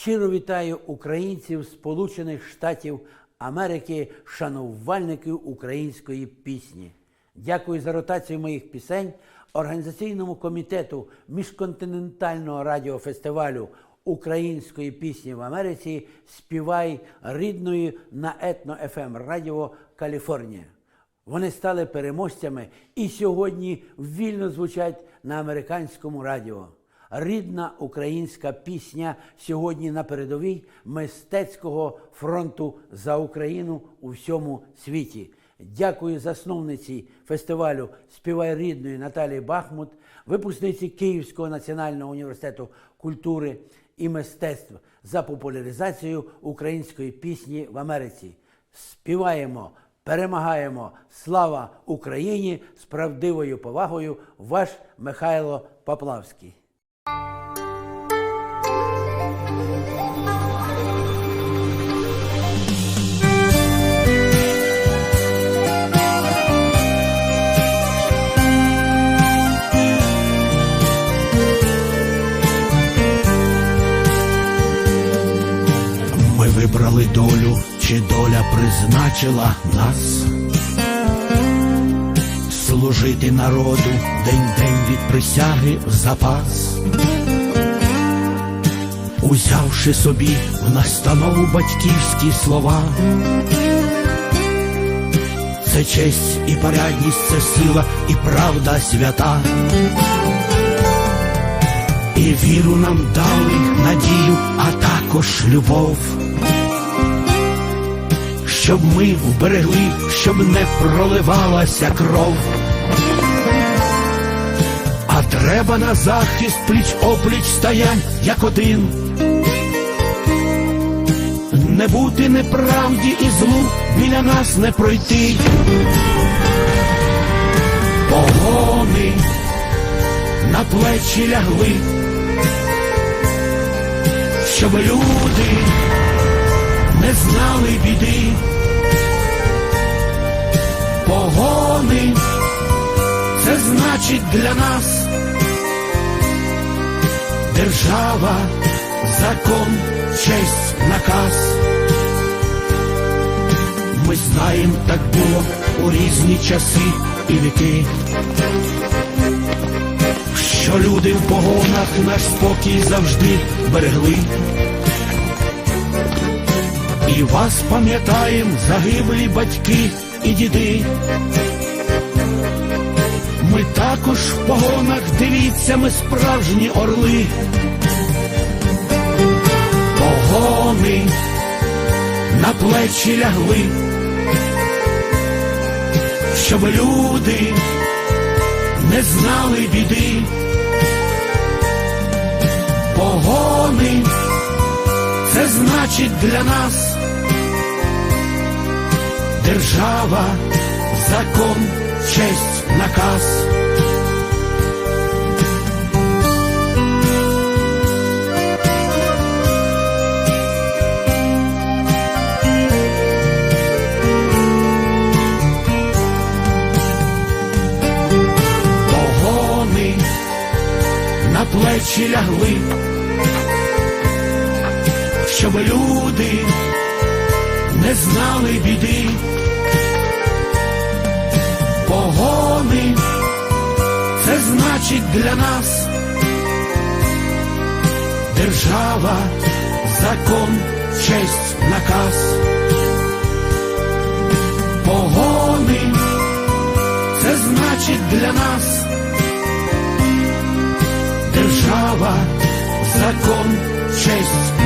Щиро вітаю українців Сполучених Штатів Америки, шанувальників української пісні. Дякую за ротацію моїх пісень організаційному комітету міжконтинентального радіофестивалю української пісні в Америці Співай рідною на етно ФМ Радіо Каліфорнія. Вони стали переможцями і сьогодні вільно звучать на американському радіо. Рідна українська пісня сьогодні на передовій мистецького фронту за Україну у всьому світі. Дякую засновниці фестивалю Співай рідною Наталії Бахмут, випускниці Київського національного університету культури і мистецтв за популяризацію української пісні в Америці. Співаємо, перемагаємо! Слава Україні! З правдивою повагою, ваш Михайло Поплавський. Ми вибрали долю, чи доля призначила нас служити народу день-день від присяги в запас, узявши собі в настанову батьківські слова. Це честь і порядність, це сила і правда свята. І віру нам дали, надію, а також любов. Щоб ми вберегли, щоб не проливалася кров. Треба на захист пліч опліч стоять, як один. Не бути неправді і злу біля нас не пройти. Погони на плечі лягли, щоб люди не знали біди. Погони це значить для нас держава, закон, честь, наказ. Ми знаємо, так було у різні часи і віки що люди в погонах наш спокій завжди берегли. І вас пам'ятаєм, загиблі батьки і діди. Ми також в погонах, дивіться, ми справжні орли. Погони на плечі лягли, щоб люди не знали біди. Погони це значить для нас держава, закон, честь, наказ. Погони на плечі лягли, щоб люди не знали біди. Значить для нас держава, закон, честь, наказ. Погони це значить для нас держава, закон, честь,